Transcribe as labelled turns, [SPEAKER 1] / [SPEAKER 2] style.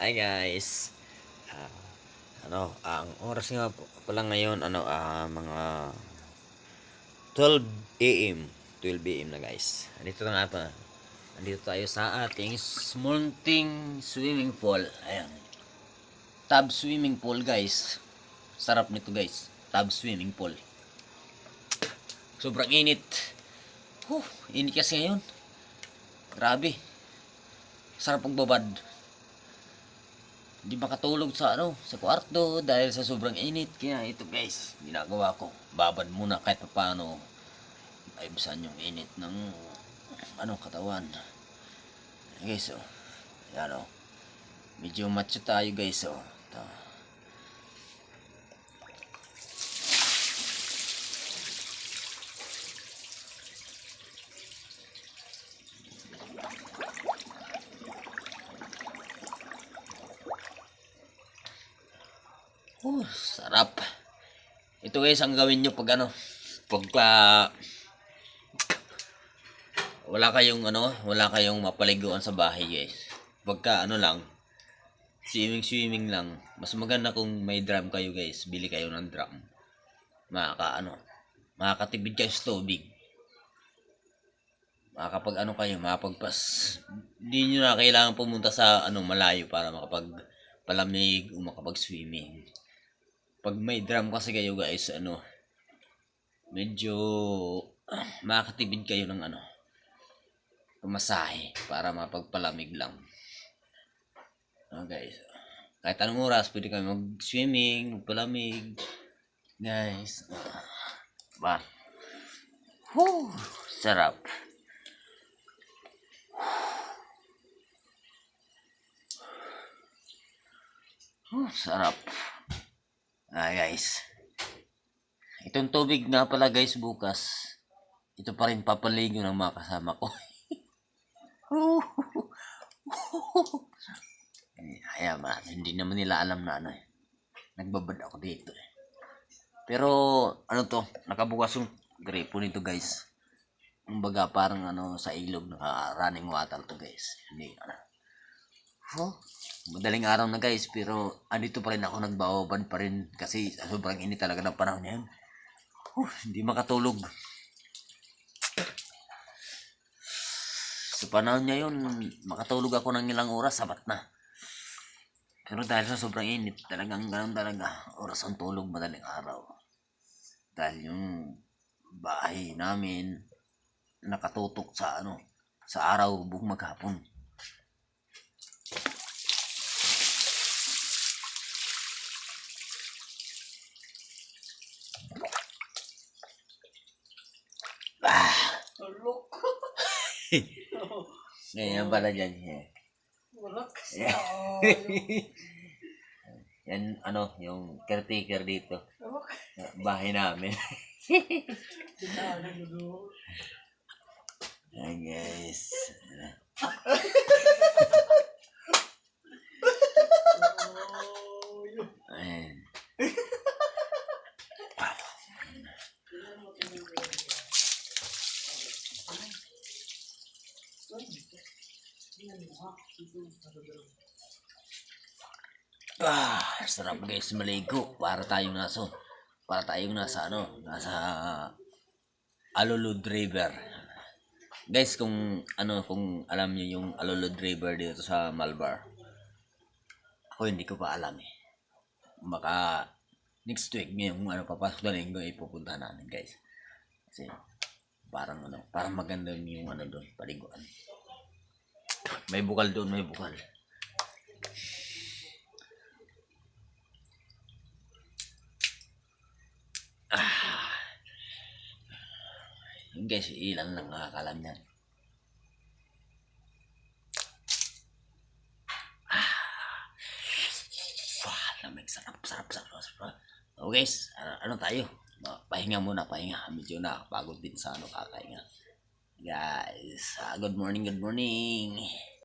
[SPEAKER 1] Hi guys. Ah, ano, ang oras nga pala ngayon ano ah, mga 12 AM. 12 AM na guys. Andito na nga pa. Andito tayo sa ating smunting swimming pool. Ayan. Tub swimming pool guys. Sarap nito guys. Tub swimming pool. Sobrang init. Huh, init kasi ngayon. Grabe. Sarap pagbabad. Hindi makatulog sa ano, sa kwarto dahil sa sobrang init. Kaya ito guys, ginagawa ko. Babad muna kahit paano aibasan yung init ng ano katawan. Guys, oh. Yan oh. Medyo macho tayo guys, oh. Ito. Oh, sarap. Ito guys, ang gawin nyo pag ano, pagka wala kayong ano, wala kayong mapaliguan sa bahay guys. Pagka ano lang, swimming swimming lang, mas maganda kung may drum kayo guys, bili kayo ng drum. Makaka ano, makakatipid kayo sa tubig. Makakapag ano kayo, makapagpas. Hindi nyo na kailangan pumunta sa ano malayo para makapag palamig o makapag swimming pag may drum kasi kayo guys, ano, medyo makakatipid kayo ng ano, pamasahe para mapagpalamig lang. Oh, guys, kahit anong oras, pwede kayo mag-swimming, magpalamig. Guys, ba? Whew, sarap. Whew, sarap. Ah, guys. Itong tubig nga pala guys bukas. Ito pa rin papaligo ng mga kasama ko. Kaya man, hindi naman nila alam na ano eh. Nagbabad ako dito eh. Pero ano to, nakabukas yung gripo nito guys. Kumbaga parang ano sa ilog naka running water to guys. Hindi ano. Oh, madaling araw na guys pero andito pa rin ako nagbawabad pa rin kasi sobrang init talaga ng panahon ngayon. Oh, hindi makatulog. Sa panahon niya yun, makatulog ako ng ilang oras, sapat na. Pero dahil sa sobrang init, talagang ganun talaga, oras ang tulog madaling araw. Dahil yung bahay namin, nakatutok sa ano, sa araw buong maghapon.
[SPEAKER 2] Tulog.
[SPEAKER 1] Ganyan pala dyan. Yeah.
[SPEAKER 2] Kasi.
[SPEAKER 1] Yeah.
[SPEAKER 2] Ay,
[SPEAKER 1] Yan, ano, yung caretaker dito.
[SPEAKER 2] Ko.
[SPEAKER 1] Bahay namin. Ayan guys. Ayan. Ah, sarap guys maligo. Para tayong nasa, para tayong nasa ano, nasa Alulud River. Guys, kung ano, kung alam niyo yung Alulud River dito sa Malbar. Ako hindi ko pa alam eh. Baka next week ngayong ano papasok na linggo ipupunta namin guys. Kasi parang ano, parang maganda yung ano doon, paliguan. May bukal doon, may bukal. Yung guys, ilan lang nakakalam yan. Ah, lamig, sarap, sarap, sarap, sarap. So guys, ano, ano tayo? Ah, Pahinga muna, pahinga. Medyo na pagod din sa ano kakahinga. Guys, ah, good morning, good morning.